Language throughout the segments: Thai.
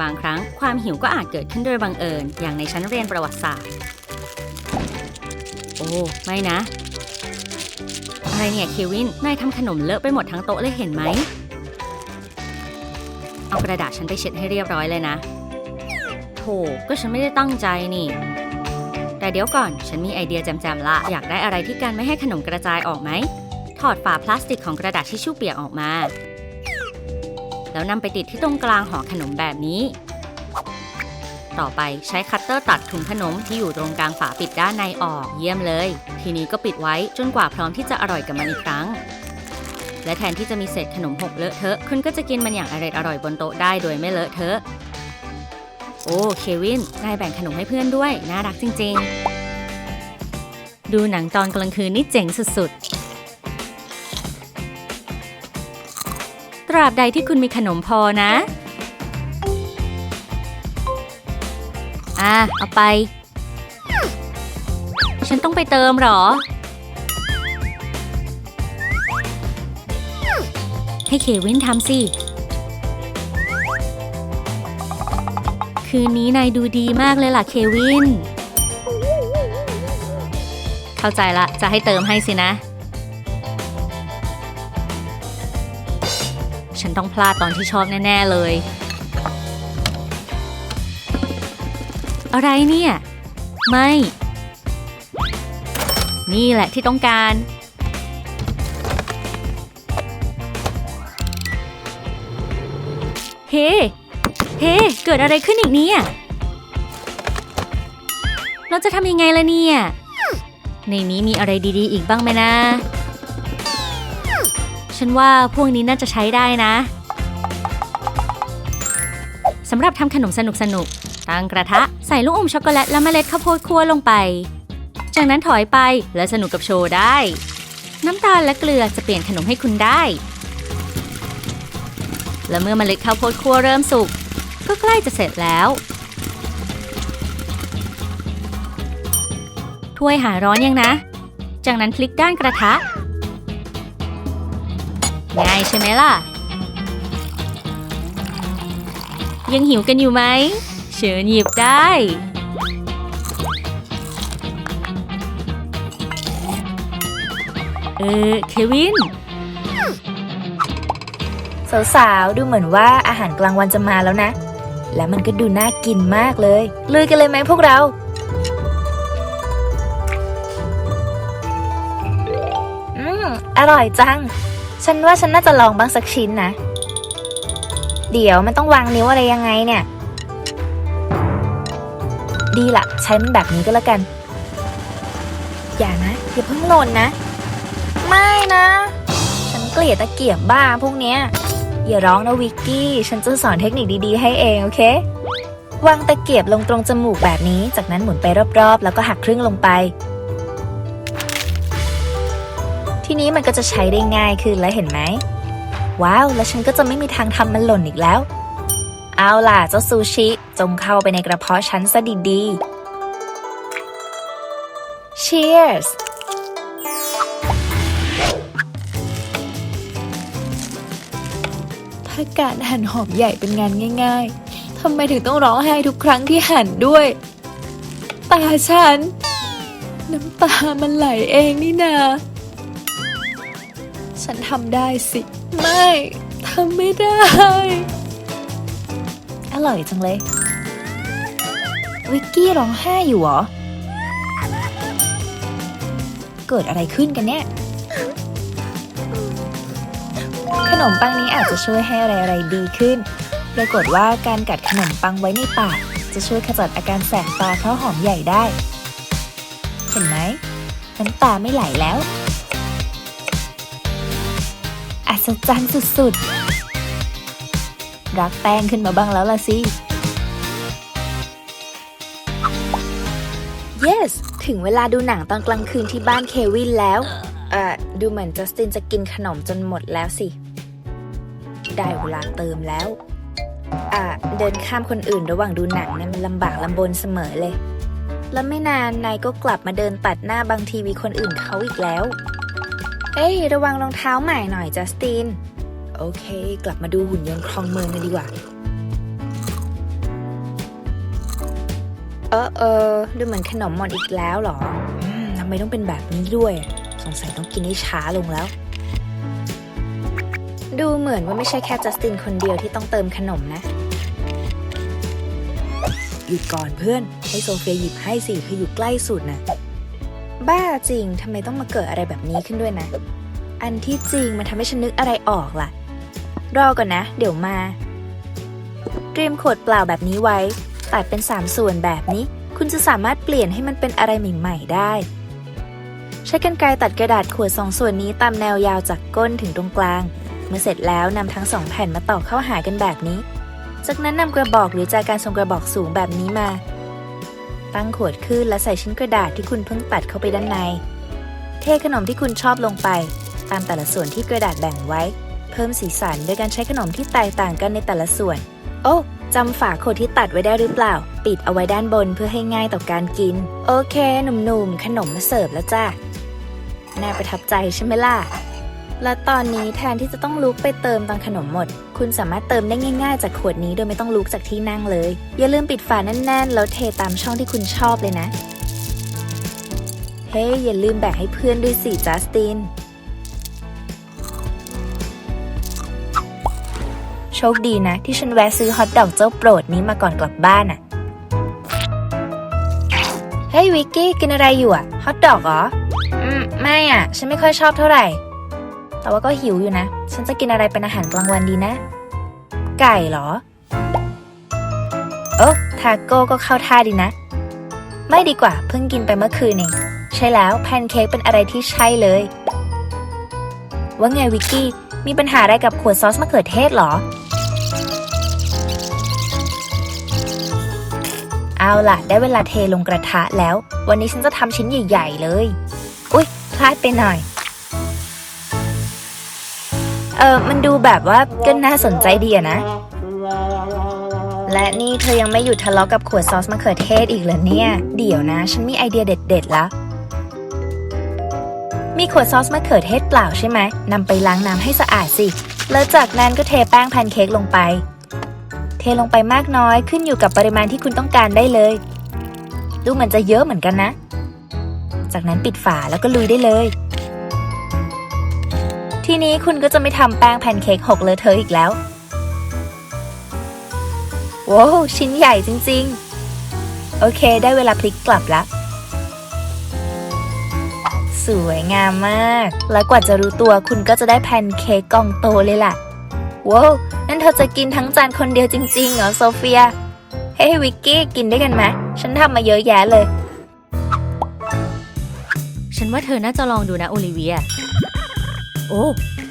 บางครั้งความหิวก็อาจเกิดขึ้นโดยบังเอิญ อย่างในชั้นเรียนประวัติศาสตร์ โอ้ ไม่นะ อะไรเนี่ยเควิน นายทำขนมเลอะไปหมดทั้งโต๊ะเลยเห็นไหม เอากระดาษฉันไปเช็ดให้เรียบร้อยเลยนะ โถ ก็ฉันไม่ได้ตั้งใจนี่แต่เดี๋ยวก่อน ฉันมีไอเดียแจมๆละ อยากได้อะไรที่กันไม่ให้ขนมกระจายออกไหม ถอดฝาพลาสติกของกระดาษทิชชู่เปียกออกมา แล้วนำไปติดที่ตรงกลางห่อขนมแบบนี้ ต่อไปใช้คัตเตอร์ตัดถุงขนมที่อยู่ตรงกลางฝาปิดด้านในออก เยี่ยมเลย ทีนี้ก็ปิดไว้จนกว่าพร้อมที่จะอร่อยกับมันอีกครั้ง และแทนที่จะมีเศษขนมหกเลอะเทอะคุณก็จะกินมันอย่างอร่อยอร่อยบนโต๊ะได้โดยไม่เลอะเทอะโอ้เควินนายแบ่งขนมให้เพื่อนด้วย น่ารักจริง ๆ ดูหนังตอนกลางคืนนี่เจ๋งสุดๆ ราบใดที่คุณมีขนมพอนะ อะ เอาไป ฉันต้องไปเติมหรอ ให้เควินทำสิ คืนนี้นายดูดีมากเลยล่ะเควิน เข้าใจละ จะให้เติมให้สินะ ฉันต้องพลาดตอนที่ชอบแน่ ๆ เลย อะไรเนี่ย ไม่ นี่แหละที่ต้องการ เฮ้ เฮ้ เกิดอะไรขึ้นอีกเนี่ย เราจะทำยังไงล่ะเนี่ย ในนี้มีอะไรดีๆ อีกบ้างไหมนะ ฉันว่าพวกนี้น่าจะใช้ได้นะสำหรับทำขนมสนุกๆตั้งกระทะใส่ลูกอมช็อกโกแลตและเมล็ดข้าวโพดคั่วลงไป จากนั้นถอยไปและสนุกกับโชว์ได้ น้ำตาลและเกลือจะเปลี่ยนขนมให้คุณได้ และเมื่อเมล็ดข้าวโพดคั่วเริ่มสุก ก็ใกล้จะเสร็จแล้ว ถ้วยหาร้อนยังนะ จากนั้นพลิกด้านกระทะ ง่ายใช่ไหมล่ะ ยังหิวกันอยู่ไหม เชิญหยิบได้ เออ เควิน สาวๆ ดูเหมือนว่าอาหารกลางวันจะมาแล้วนะ แล้วมันก็ดูน่ากินมากเลย ลุยกันเลยไหมพวกเราอืมอร่อยจัง ฉันว่าฉันน่าจะลองบ้างสักชิ้นนะ เดี๋ยวมันต้องวางนิ้วอะไรยังไงเนี่ย ดีละใช้มันแบบนี้ก็แล้วกัน อย่านะ อย่าเพิ่งหล่นนะ ไม่นะ ฉันเกลียดตะเกียบบ้าพวกเนี้ย อย่าร้องนะวิกกี้ ฉันจะสอนเทคนิคดีๆให้เองโอเควางตะเกียบลงตรงจมูกแบบนี้ จากนั้นหมุนไปรอบๆ แล้วก็หักครึ่งลงไป ทีนี้มันก็จะใช้ได้ง่ายขึ้นแล้วเห็นไหม ว้าว แล้วฉันก็จะไม่มีทางทำมันหล่นอีกแล้ว เอาล่ะเจ้าซูชิ จงเข้าไปในกระเพาะฉันซะดีๆ Cheers ถ้าการหั่นหอมใหญ่เป็นงานง่าย ๆ ทำไมถึงต้องร้องไห้ทุกครั้งที่หั่นด้วย ตาฉัน น้ำตามันไหลเองนี่นา ฉันทำได้สิ ไม่ทำไม่ได้ อร่อยจังเลย วิกกี้ร้องไห้อยู่เหรอ เกิดอะไรขึ้นกันเนี่ย ขนมปังนี้อาจจะช่วยให้อะไรๆดีขึ้น ปรากฏว่าการกัดขนมปังไว้ในปาก จะช่วยขจัดอาการแสบตาข้าวหอมใหญ่ได้ เห็นไหมน้ำตาไม่ไหลแล้ว ศจรรย์สุดๆ รักแป้งขึ้นมาบ้างแล้วล่ะสิ yes ถึงเวลาดูหนังตอนกลางคืนที่บ้านเควินแล้ว เอ่อ ดูเหมือนจัสตินจะกินขนมจนหมดแล้วสิ ได้เวลาเติมแล้ว อ่า เดินข้ามคนอื่นระหว่างดูหนังเนี่ยมันลำบากลำบนเสมอเลย แล้วไม่นานนายก็กลับมาเดินตัดหน้าบางทีวีคนอื่นเขาอีกแล้ว เอ้ย ระวังรองเท้าใหม่หน่อยจัสติน โอเค กลับมาดูหุ่นยนต์ครองเมืองกันดีกว่า เออเออดูเหมือนขนมหมดอีกแล้วเหรอทำไมต้องเป็นแบบนี้ด้วย สงสัยต้องกินให้ช้าลงแล้ว ดูเหมือนว่าไม่ใช่แค่จัสตินคนเดียวที่ต้องเติมขนมนะ หยุดก่อนเพื่อน ให้โซเฟียหยิบให้สิคืออยู่ใกล้สุดน่ะ บ้าจริงทำไมต้องมาเกิดอะไรแบบนี้ขึ้นด้วยนะ อันที่จริงมันทำให้ฉันนึกอะไรออกล่ะ รอก่อนนะ เดี๋ยวมา เตรียมขวดเปล่าแบบนี้ไว้ ตัดเป็น3ส่วนแบบนี้ คุณจะสามารถเปลี่ยนให้มันเป็นอะไรใหม่ๆได้ ใช้กรรไกรตัดกระดาษขวดสองส่วนนี้ตามแนวยาวจากก้นถึงตรงกลาง เมื่อเสร็จแล้วนำทั้งสองแผ่นมาต่อเข้าหากันแบบนี้ จากนั้นนำกระบอกหรือจากการทรงกระบอกสูงแบบนี้มา ตั้งขวดขึ้นและใส่ชิ้นกระดาษที่คุณเพิ่งตัดเข้าไปด้านใน เทขนมที่คุณชอบลงไป ตามแต่ละส่วนที่กระดาษแบ่งไว้ เพิ่มสีสันโดยการใช้ขนมที่แตกต่างกันในแต่ละส่วน โอ้จำฝาโคดที่ตัดไว้ได้หรือเปล่า ปิดเอาไว้ด้านบนเพื่อให้ง่ายต่อการกิน โอเค หนุ่มๆ ขนมมาเสิร์ฟแล้วจ้า น่าประทับใจใช่ไหมล่ะ และตอนนี้แทนที่จะต้องลุกไปเติมตอนขนมหมด คุณสามารถเติมได้ง่าย ๆ จากขวดนี้โดยไม่ต้องลุกจากที่นั่งเลย อย่าลืมปิดฝาแน่น ๆ แล้วเทตามช่องที่คุณชอบเลยนะ เฮ้ยอย่าลืมแบ่งให้เพื่อนด้วยสิจัสติน โชคดีนะ ที่ฉันแวะซื้อฮอทดอกเจ้าโปรดนี้มาก่อนกลับบ้านอะเฮ้ยวิกกี้กินอะไรอยู่อะฮอทดอกเหรอ อืม ไม่อะฉันไม่ค่อยชอบเท่าไหร่ แต่ว่าก็หิวอยู่นะ ฉันจะกินอะไรเป็นอาหารกลางวันดีนะ ไก่เหรอโอ้ทาโก้ก็เข้าท่าดีนะ ไม่ดีกว่าเพิ่งกินไปเมื่อคืนเองใช่แล้วแพนเค้กเป็นอะไรที่ใช่เลย ว่าไงวิกกี้ มีปัญหาอะไรกับขวดซอสมะเขือเทศเหรอ เอาล่ะ ได้เวลาเทลงกระทะแล้ว วันนี้ฉันจะทำชิ้นใหญ่ ๆ เลย อุ๊ย พลาดไปหน่อย เออมันดูแบบว่าก็น่าสนใจดีอะนะ และนี่เธอยังไม่หยุดทะเลาะกับขวดซอสมะเขือเทศอีกเหรอเนี่ย เดี๋ยวนะ ฉันมีไอเดียเด็ดๆแล้วมีขวดซอสมะเขือเทศเปล่าใช่ไหมนำไปล้างน้ำให้สะอาดสิ แล้วจากนั้นก็เทแป้งแพนเค้กลงไป เทลงไปมากน้อยขึ้นอยู่กับปริมาณที่คุณต้องการได้เลย ดูเหมือนจะเยอะเหมือนกันนะ จากนั้นปิดฝาแล้วก็ลุยได้เลย ทีนี้คุณก็จะไม่ทำแป้งแพนเค้กหกเลอะเทอะอีกแล้วว้าวชิ้นใหญ่จริงๆ โอเค ได้เวลาพลิกกลับแล้วสวยงามมาก และกว่าจะรู้ตัวคุณก็จะได้แพนเค้กกล่องโตเลยล่ะว้าวนั่นเธอจะกินทั้งจานคนเดียวจริงๆเหรอโซเฟีย เฮ้ยวิกกี้กินได้กันไหมฉันทำมาเยอะแยะเลย ฉันว่าเธอน่าจะลองดูนะโอลิเวีย โอ้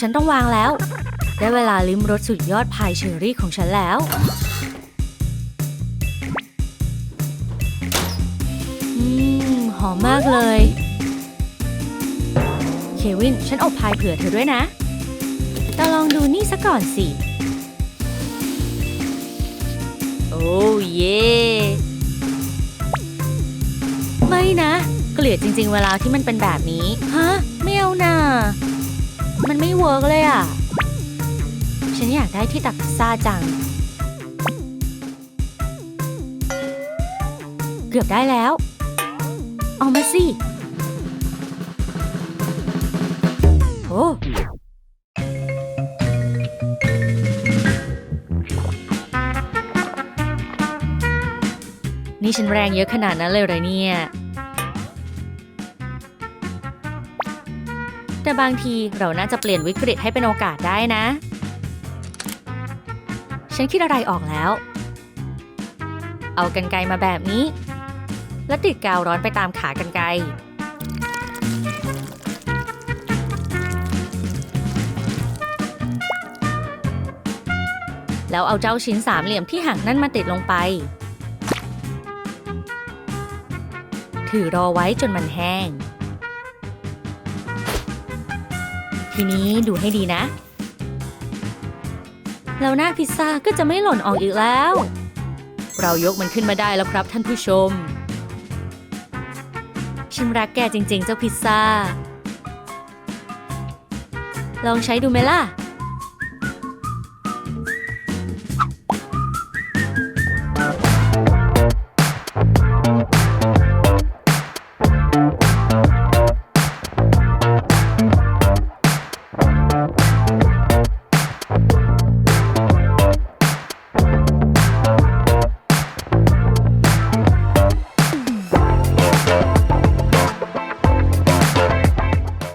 ฉันต้องวางแล้ว ได้เวลาลิ้มรสสุดยอดพายเชอรี่ของฉันแล้ว อืม หอมมากเลย เควิน ฉันอบพายเผื่อเธอด้วยนะแต่ลองดูนี่ซะก่อนสิ โอ้เย่ไม่นะ เกลียดจริง ๆ เวลาที่มันเป็นแบบนี้ ฮะ ไม่เอาน่ะ มันไม่เวิร์กเลยอะ ฉันอยากได้ที่ตักซซ่าจัง เกือบได้แล้ว เอามาสิ โอ้นี่ฉันแรงเยอะขนาดนั้นเลยเหรอเนี่ย แต่บางทีเราน่าจะเปลี่ยนวิกฤตให้เป็นโอกาสได้นะ ฉันคิดอะไรออกแล้ว เอากันไกมาแบบนี้ และติดกาวร้อนไปตามขากันไกแล้วเอาเจ้าชิ้นสามเหลี่ยมที่หักนั่นมาติดลงไป ถือรอไว้จนมันแห้ง ทีนี้ดูให้ดีนะ แล้วหน้าพิซซ่าก็จะไม่หล่นออกอีกแล้ว เรายกมันขึ้นมาได้แล้วครับท่านผู้ชม ฉันรักแกจริงๆ เจ้าพิซซ่า ลองใช้ดูไหมล่ะ